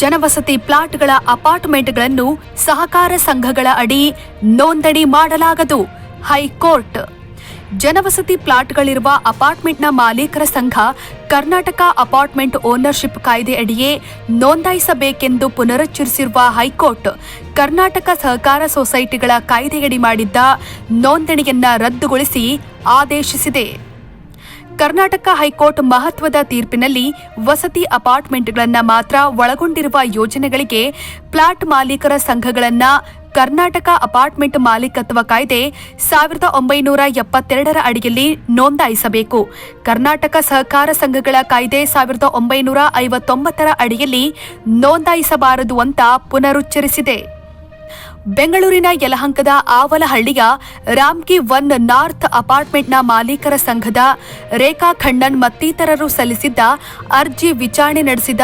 ಜನವಸತಿ ಪ್ಲಾಟ್ಗಳ ಅಪಾರ್ಟ್ಮೆಂಟ್ಗಳನ್ನು ಸಹಕಾರ ಸಂಘಗಳ ಅಡಿ ನೋಂದಣಿ ಮಾಡಲಾಗದು. ಹೈಕೋರ್ಟ್. ಜನವಸತಿ ಪ್ಲಾಟ್ಗಳಿರುವ ಅಪಾರ್ಟ್ಮೆಂಟ್ನ ಮಾಲೀಕರ ಸಂಘ ಕರ್ನಾಟಕ ಅಪಾರ್ಟ್ಮೆಂಟ್ ಓನರ್ಶಿಪ್ ಕಾಯ್ದೆ ಅಡಿಯೇ ನೋಂದಾಯಿಸಬೇಕೆಂದು ಪುನರುಚ್ಚರಿಸಿರುವ ಹೈಕೋರ್ಟ್ ಕರ್ನಾಟಕ ಸಹಕಾರ ಸೊಸೈಟಿಗಳ ಕಾಯ್ದೆಯಡಿ ಮಾಡಿದ್ದ ನೋಂದಣಿಯನ್ನ ರದ್ದುಗೊಳಿಸಿ ಆದೇಶಿಸಿದೆ. ಕರ್ನಾಟಕ ಹೈಕೋರ್ಟ್ ಮಹತ್ವದ ತೀರ್ಪಿನಲ್ಲಿ ವಸತಿ ಅಪಾರ್ಟ್ಮೆಂಟ್ಗಳನ್ನು ಮಾತ್ರ ಒಳಗೊಂಡಿರುವ ಯೋಜನೆಗಳಿಗೆ ಫ್ಲಾಟ್ ಮಾಲೀಕರ ಸಂಘಗಳನ್ನು ಕರ್ನಾಟಕ ಅಪಾರ್ಟ್ಮೆಂಟ್ ಮಾಲೀಕತ್ವ ಕಾಯ್ದೆ ಸಾವಿರದ ಒಂಬೈನೂರ ಎಪ್ಪತ್ತೆರಡರ ಅಡಿಯಲ್ಲಿ ನೋಂದಾಯಿಸಬೇಕು. ಕರ್ನಾಟಕ ಸಹಕಾರ ಸಂಘಗಳ ಕಾಯ್ದೆ ಸಾವಿರದ ಒಂಬೈನೂರ ಐವತ್ತೊಂಬತ್ತರ ಅಡಿಯಲ್ಲಿ ನೋಂದಾಯಿಸಬಾರದು ಅಂತ ಪುನರುಚ್ಚರಿಸಿದೆ. ಬೆಂಗಳೂರಿನ ಯಲಹಂಕದ ಆವಲಹಳ್ಳಿಯ ರಾಮ್ಕಿ ಒನ್ ನಾರ್ತ್ ಅಪಾರ್ಟ್ಮೆಂಟ್ನ ಮಾಲೀಕರ ಸಂಘದ ರೇಖಾ ಖಂಡನ್ ಮತ್ತಿತರರು ಸಲ್ಲಿಸಿದ್ದ ಅರ್ಜಿ ವಿಚಾರಣೆ ನಡೆಸಿದ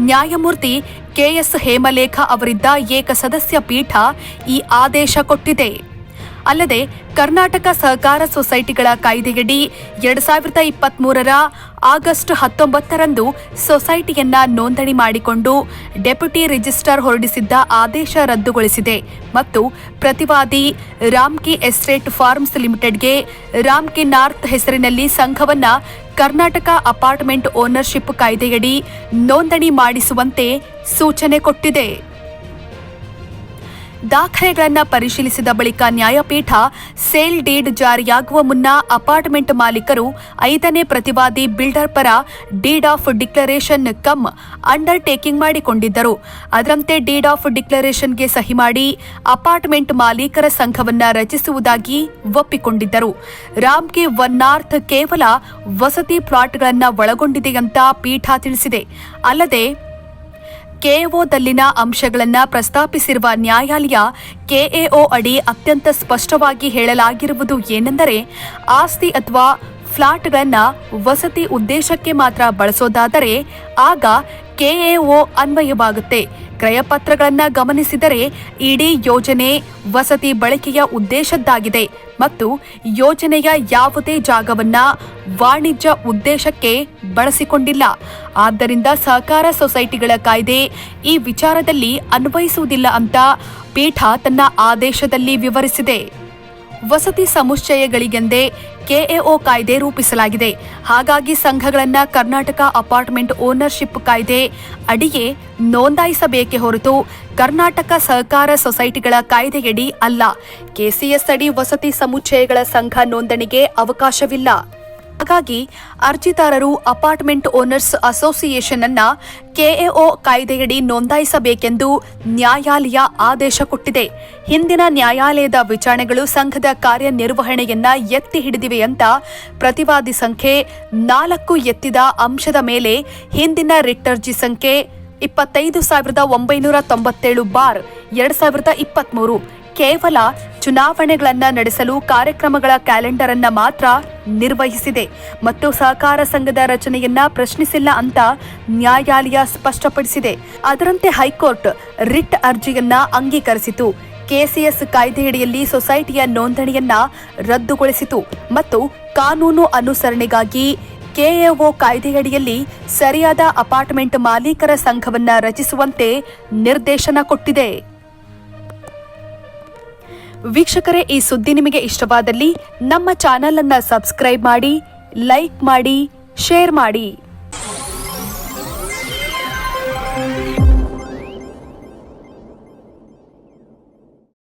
ನ್ಯಾಯಮೂರ್ತಿ ಕೆಎಸ್ ಹೇಮಲೇಖ ಅವರಿದ್ದ ಏಕಸದಸ್ಯ ಪೀಠ ಈ ಆದೇಶ ಕೊಟ್ಟಿದೆ. ಅಲ್ಲದೆ ಕರ್ನಾಟಕ ಸಹಕಾರ ಸೊಸೈಟಿಗಳ ಕಾಯ್ದೆಯಡಿ ಎರಡ್ ಸಾವಿರದ ಇಪ್ಪತ್ಮೂರರ ಆಗಸ್ಟ್ ಹತ್ತೊಂಬತ್ತರಂದು ಸೊಸೈಟಿಯನ್ನ ನೋಂದಣಿ ಮಾಡಿಕೊಂಡು ಡೆಪ್ಯುಟಿ ರಿಜಿಸ್ಟ್ರಾರ್ ಹೊರಡಿಸಿದ್ದ ಆದೇಶ ರದ್ದುಗೊಳಿಸಿದೆ ಮತ್ತು ಪ್ರತಿವಾದಿ ರಾಮ್ಕಿ ಎಸ್ಟೇಟ್ ಫಾರ್ಮ್ಸ್ ಲಿಮಿಟೆಡ್ಗೆ ರಾಮ್ಕಿ ನಾರ್ತ್ ಹೆಸರಿನಲ್ಲಿ ಸಂಘವನ್ನ ಕರ್ನಾಟಕ ಅಪಾರ್ಟ್ಮೆಂಟ್ ಓನರ್ಶಿಪ್ ಕಾಯ್ದೆಯಡಿ ನೋಂದಣಿ ಮಾಡಿಸುವಂತೆ ಸೂಚನೆ ಕೊಟ್ಟಿದೆ. ದಾಖಲೆಗಳನ್ನು ಪರಿಶೀಲಿಸಿದ ಬಳಿಕ ನ್ಯಾಯಪೀಠ ಸೇಲ್ ಡೀಡ್ ಜಾರಿಯಾಗುವ ಮುನ್ನ ಅಪಾರ್ಟ್ಮೆಂಟ್ ಮಾಲೀಕರು ಐದನೇ ಪ್ರತಿವಾದಿ ಬಿಲ್ಡರ್ ಪರ deed of declaration cum undertaking ಮಾಡಿಕೊಂಡಿದ್ದರು. ಅದರಂತೆ ಡೀಡ್ ಆಫ್ ಡಿಕ್ಲರೇಷನ್ಗೆ ಸಹಿ ಮಾಡಿ ಅಪಾರ್ಟ್ಮೆಂಟ್ ಮಾಲೀಕರ ಸಂಘವನ್ನು ರಚಿಸುವುದಾಗಿ ಒಪ್ಪಿಕೊಂಡಿದ್ದರು. ರಾಮ್ಗೆ ಒನ್ ಕೇವಲ ವಸತಿ ಪ್ಲಾಟ್ಗಳನ್ನು ಒಳಗೊಂಡಿದೆಯಂತ ಪೀಠ ತಿಳಿಸಿದೆ. ಅಲ್ಲದೆ ಕೆಎಒದಲ್ಲಿನ ಅಂಶಗಳನ್ನು ಪ್ರಸ್ತಾಪಿಸಿರುವ ನ್ಯಾಯಾಲಯ ಕೆಎಒ ಅಡಿ ಅತ್ಯಂತ ಸ್ಪಷ್ಟವಾಗಿ ಹೇಳಲಾಗಿರುವುದು ಏನೆಂದರೆ, ಆಸ್ತಿ ಅಥವಾ ಫ್ಲಾಟ್ಗಳನ್ನು ವಸತಿ ಉದ್ದೇಶಕ್ಕೆ ಮಾತ್ರ ಬಳಸೋದಾದರೆ, ಆಗ ಕೆಎಒ ಅನ್ವಯವಾಗುತ್ತೆ. ಕ್ರಯಪತ್ರಗಳನ್ನು ಗಮನಿಸಿದರೆ ಇಡೀ ಯೋಜನೆ ವಸತಿ ಬಳಕೆಯ ಉದ್ದೇಶದ್ದಾಗಿದೆ ಮತ್ತು ಯೋಜನೆಯ ಯಾವುದೇ ಜಾಗವನ್ನ ವಾಣಿಜ್ಯ ಉದ್ದೇಶಕ್ಕೆ ಬಳಸಿಕೊಂಡಿಲ್ಲ. ಆದ್ದರಿಂದ ಸಹಕಾರ ಸೊಸೈಟಿಗಳ ಕಾಯ್ದೆ ಈ ವಿಚಾರದಲ್ಲಿ ಅನ್ವಯಿಸುವುದಿಲ್ಲ ಅಂತ ಪೀಠ ತನ್ನ ಆದೇಶದಲ್ಲಿ ವಿವರಿಸಿದೆ. ವಸತಿ ಸಮುಚ್ಚಯಗಳಿಗೆಂದೇ ಕೆಎಒ ಕಾಯ್ದೆ ರೂಪಿಸಲಾಗಿದೆ. ಹಾಗಾಗಿ ಸಂಘಗಳನ್ನ ಕರ್ನಾಟಕ ಅಪಾರ್ಟ್ಮೆಂಟ್ ಓನರ್ಶಿಪ್ ಕಾಯ್ದೆ ಅಡಿಯೇ ನೋಂದಾಯಿಸಬೇಕೆ ಹೊರತು ಕರ್ನಾಟಕ ಸಹಕಾರ ಸೊಸೈಟಿಗಳ ಕಾಯ್ದೆಯಡಿ ಅಲ್ಲ. ಕೆಸಿಎಸ್ ಅಡಿ ವಸತಿ ಸಮುಚ್ಚಯಗಳ ಸಂಘ ನೋಂದಣಿಗೆ ಅವಕಾಶವಿಲ್ಲ. ಹಾಗಾಗಿ ಅರ್ಜಿದಾರರು ಅಪಾರ್ಟ್ಮೆಂಟ್ ಓನರ್ಸ್ ಅಸೋಸಿಯೇಷನ್ ಅನ್ನ ಕೆಎಒ ಕಾಯ್ದೆಯಡಿ ನೋಂದಾಯಿಸಬೇಕೆಂದು ನ್ಯಾಯಾಲಯ ಆದೇಶ ಕೊಟ್ಟಿದೆ. ಹಿಂದಿನ ನ್ಯಾಯಾಲಯದ ವಿಚಾರಣೆಗಳು ಸಂಘದ ಕಾರ್ಯನಿರ್ವಹಣೆಯನ್ನ ಎತ್ತಿ ಹಿಡಿದಿವೆ ಅಂತ ಪ್ರತಿವಾದಿ ಸಂಖ್ಯೆ ನಾಲ್ಕು ಎತ್ತಿದ ಅಂಶದ ಮೇಲೆ ಹಿಂದಿನ ರಿಟ್ ಸಂಖ್ಯೆ ಇಪ್ಪತ್ತೈದು ಸಾವಿರದ ಒಂಬೈನೂರ ತೊಂಬತ್ತೇಳು ಬಾರ್ ಎರಡ್ ಸಾವಿರದ ಇಪ್ಪತ್ಮೂರು. ಕೇವಲ ಚುನಾವಣೆಗಳನ್ನ ನಡೆಸಲು ಕಾರ್ಯಕ್ರಮಗಳ ಕ್ಯಾಲೆಂಡರ್ ಅನ್ನ ಮಾತ್ರ ನಿರ್ವಹಿಸಿದೆ. ಮತ್ತು ಸಹಕಾರ ಸಂಘದ ರಚನೆಯನ್ನ ಪ್ರಶ್ನಿಸಿಲ್ಲ ಅಂತ ನ್ಯಾಯಾಲಯ ಸ್ಪಷ್ಟಪಡಿಸಿದೆ. ಅದರಂತೆ ಹೈಕೋರ್ಟ್ ರಿಟ್ ಅರ್ಜಿಯನ್ನ ಅಂಗೀಕರಿಸಿತು. ಕೆಸಿಎಸ್ ಕಾಯ್ದೆಯಡಿಯಲ್ಲಿ ಸೊಸೈಟಿಯ ನೋಂದಣಿಯನ್ನ ರದ್ದುಗೊಳಿಸಿತು. ಮತ್ತು ಕಾನೂನು ಅನುಸರಣೆಗಾಗಿ ಕೆಎಒ ಕಾಯ್ದೆಯಡಿಯಲ್ಲಿ ಸರಿಯಾದ ಅಪಾರ್ಟ್ಮೆಂಟ್ ಮಾಲೀಕರ ಸಂಘವನ್ನ ರಚಿಸುವಂತೆ ನಿರ್ದೇಶನ ಕೊಟ್ಟಿದೆ. ವೀಕ್ಷಕರೇ ಈ ಸುದ್ದಿ ನಿಮಗೆ ಇಷ್ಟವಾದಲ್ಲಿ ನಮ್ಮ ಚಾನೆಲ್ ಅನ್ನ ಸಬ್ಸ್ಕ್ರೈಬ್ ಮಾಡಿ ಲೈಕ್ ಮಾಡಿ ಶೇರ್ ಮಾಡಿ.